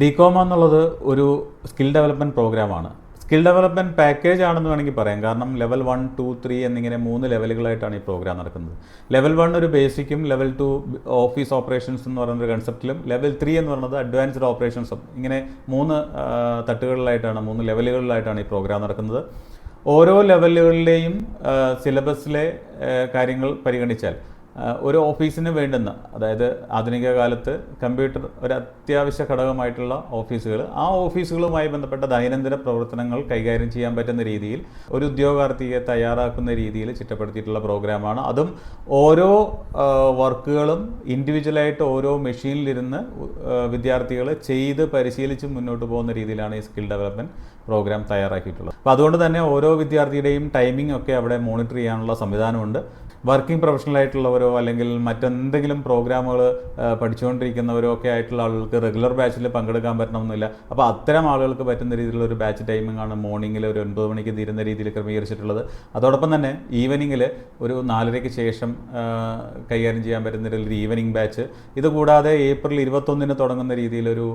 ഡികോമ എന്നുള്ളത് ഒരു skill development പ്രോഗ്രാമാണ്. സ്കിൽ ഡെവലപ്മെന്റ് പാക്കേജ് ആണെന്ന് വേണമെങ്കിൽ പറയാം. കാരണം ലെവൽ വൺ ടു ത്രീ എന്നിങ്ങനെ മൂന്ന് ലെവലുകളായിട്ടാണ് ഈ പ്രോഗ്രാം നടക്കുന്നത്. ലെവൽ വൺ ഒരു ബേസിക്കും ലെവൽ ടു ഓഫീസ് ഓപ്പറേഷൻസ് എന്ന് പറയുന്ന ഒരു കൺസെപ്റ്റിലും ലെവൽ ത്രീ എന്ന് പറയുന്നത് അഡ്വാൻസ്ഡ് ഓപ്പറേഷൻസും ഇങ്ങനെ മൂന്ന് തട്ടുകളിലായിട്ടാണ് മൂന്ന് ലെവലുകളിലായിട്ടാണ് ഈ പ്രോഗ്രാം നടക്കുന്നത്. ഓരോ ലെവലുകളിലെയും സിലബസിലെ കാര്യങ്ങൾ പരിഗണിച്ചാൽ ഒരു ഓഫീസിന് വേണ്ടുന്ന അതായത് ആധുനിക കാലത്ത് കമ്പ്യൂട്ടർ ഒരു അത്യാവശ്യ ഘടകമായിട്ടുള്ള ഓഫീസുകൾ ആ ഓഫീസുകളുമായി ബന്ധപ്പെട്ട ദൈനംദിന പ്രവർത്തനങ്ങൾ കൈകാര്യം ചെയ്യാൻ പറ്റുന്ന രീതിയിൽ ഒരു ഉദ്യോഗാർത്ഥിയെ തയ്യാറാക്കുന്ന രീതിയിൽ ചിട്ടപ്പെടുത്തിയിട്ടുള്ള പ്രോഗ്രാമാണ്. അതും ഓരോ വർക്കുകളും ഇൻഡിവിജ്വലായിട്ട് ഓരോ മെഷീനിലിരുന്ന് വിദ്യാർത്ഥികൾ ചെയ്ത് പരിശീലിച്ച് മുന്നോട്ട് പോകുന്ന രീതിയിലാണ് ഈ സ്കിൽ ഡെവലപ്മെന്റ് പ്രോഗ്രാം തയ്യാറാക്കിയിട്ടുള്ളത്. അപ്പോൾ അതുകൊണ്ട് തന്നെ ഓരോ വിദ്യാർത്ഥിയുടെയും ടൈമിംഗ് ഒക്കെ അവിടെ മോണിറ്റർ ചെയ്യാനുള്ള സംവിധാനമുണ്ട്. വർക്കിംഗ് പ്രൊഫഷണൽ ആയിട്ടുള്ളവരോ അല്ലെങ്കിൽ മറ്റെന്തെങ്കിലും പ്രോഗ്രാമുകൾ പഠിച്ചുകൊണ്ടിരിക്കുന്നവരോ ഒക്കെ ആയിട്ടുള്ള ആളുകൾക്ക് റെഗുലർ ബാച്ചിൽ പങ്കെടുക്കാൻ പറ്റണമെന്നില്ല. അപ്പോൾ അത്തരം ആളുകൾക്ക് പറ്റുന്ന രീതിയിലുള്ള ഒരു ബാച്ച് ടൈമിംഗ് ആണ് മോർണിംഗിൽ ഒരു ഒൻപത് മണിക്ക് തീരുന്ന രീതിയിൽ ക്രമീകരിച്ചിട്ടുള്ളത്. അതോടൊപ്പം തന്നെ ഈവനിങ്ങിൽ ഒരു നാലരയ്ക്ക് ശേഷം കൈകാര്യം ചെയ്യാൻ പറ്റുന്ന ഒരു ഈവനിങ് ബാച്ച് ഇതുകൂടാതെ ഏപ്രിൽ ഇരുപത്തൊന്നിന് തുടങ്ങുന്ന രീതിയിലൊരു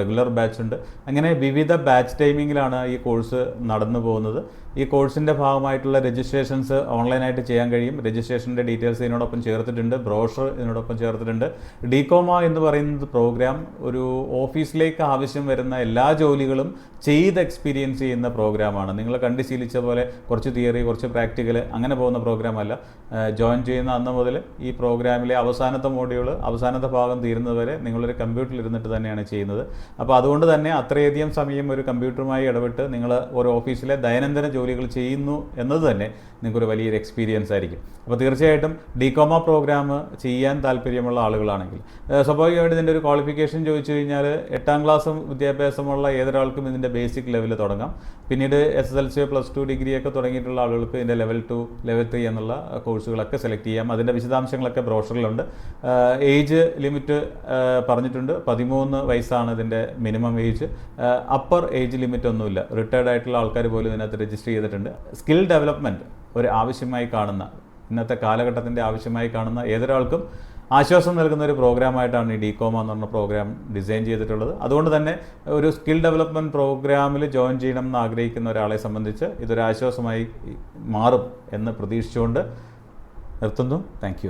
റെഗുലർ ബാച്ച് ഉണ്ട്. അങ്ങനെ വിവിധ ബാച്ച് ടൈമിങ്ങിലാണ് ഈ കോഴ്സ് നടന്നു പോകുന്നത്. ഈ കോഴ്സിന്റെ ഭാഗമായിട്ടുള്ള രജിസ്ട്രേഷൻസ് ഓൺലൈനായിട്ട് ചെയ്യാൻ കഴിയും. രജിസ്ട്രേഷന്റെ ഡീറ്റെയിൽസ് ഇതിനോടൊപ്പം ചേർത്തിട്ടുണ്ട് ബ്രോഷർ ഇതിനോടൊപ്പം ചേർത്തിട്ടുണ്ട്. ഡികോമ എന്ന് പറയുന്നത് പ്രോഗ്രാം ഒരു ഓഫീസിലേക്ക് ആവശ്യം വരുന്ന എല്ലാ ജോലികളും ചെയ്ത് എക്സ്പീരിയൻസ് ചെയ്യുന്ന പ്രോഗ്രാമാണ്. നിങ്ങൾ കണ്ട് ശീലിച്ച പോലെ കുറച്ച് തിയറി കുറച്ച് പ്രാക്ടിക്കൽ അങ്ങനെ പോകുന്ന പ്രോഗ്രാം അല്ല ജോയിൻ ചെയ്യുന്ന അന്ന് മുതൽ ഈ പ്രോഗ്രാമിലെ അവസാനത്തെ മോഡ്യൂൾ അവസാനത്തെ ഭാഗം തീരുന്നതുവരെ നിങ്ങളൊരു കമ്പ്യൂട്ടറിൽ ഇരുന്നിട്ട് തന്നെയാണ് ചെയ്യുന്നത്. അപ്പോൾ അതുകൊണ്ട് തന്നെ അത്രയധികം സമയം ഒരു കമ്പ്യൂട്ടറുമായി ഇടപെട്ട് നിങ്ങൾ ഒരു ഓഫീസിലെ ദൈനംദിന ജോലികൾ ചെയ്യുന്നു എന്നത് തന്നെ നിങ്ങൾക്കൊരു വലിയൊരു എക്സ്പീരിയൻസ് ആയിരിക്കും. അപ്പോൾ തീർച്ചയായിട്ടും ഡികോമ പ്രോഗ്രാം ചെയ്യാൻ താല്പര്യമുള്ള ആളുകളാണെങ്കിൽ. സ്വാഭാവികമായിട്ട് ഇതിന്റെ ഒരു ക്വാളിഫിക്കേഷൻ ചോദിച്ചു കഴിഞ്ഞാൽ എട്ടാം ക്ലാസ്സും വിദ്യാഭ്യാസമുള്ള ഏതൊരാൾക്കും ഇതിന്റെ ബേസിക് ലെവൽ തുടങ്ങാം. പിന്നീട് S S L C plus two ഡിഗ്രിയൊക്കെ തുടങ്ങിയിട്ടുള്ള ആളുകൾക്ക് ഇതിന്റെ ലെവൽ ടു ലെവൽ ത്രീ എന്നുള്ള കോഴ്സുകളൊക്കെ സെലക്ട് ചെയ്യാം. അതിന്റെ വിശദാംശങ്ങളൊക്കെ ബ്രോഷറിലുണ്ട്. ഏജ് ലിമിറ്റ് പറഞ്ഞിട്ടുണ്ട്. പതിമൂന്ന് വയസ്സാണ് ഇതിന്റെ minimum age. Upper age limit ഒന്നുമില്ല. റിട്ടയർഡ് ആയിട്ടുള്ള ആൾക്കാർ പോലും ഇതിനകത്ത് രജിസ്റ്റർ ചെയ്തിട്ടുണ്ട്. സ്കിൽ ഡെവലപ്മെന്റ് ഒരു ആവശ്യമായി കാണുന്ന ഇന്നത്തെ കാലഘട്ടത്തിന്റെ ആവശ്യമായി കാണുന്ന ഏതൊരാൾക്കും ആശ്വാസം നൽകുന്ന ഒരു പ്രോഗ്രാമായിട്ടാണ് ഈ ഡികോമ എന്ന് പറഞ്ഞ പ്രോഗ്രാം ഡിസൈൻ ചെയ്തിട്ടുള്ളത്. അതുകൊണ്ട് തന്നെ ഒരു സ്കിൽ ഡെവലപ്മെന്റ് പ്രോഗ്രാമിൽ ജോയിൻ ചെയ്യണം എന്ന് ആഗ്രഹിക്കുന്ന ഒരാളെ സംബന്ധിച്ച് ഇതൊരു ആശ്വാസമായി മാറും എന്ന് പ്രതീക്ഷിച്ചുകൊണ്ട് നിർത്തുന്നു. താങ്ക്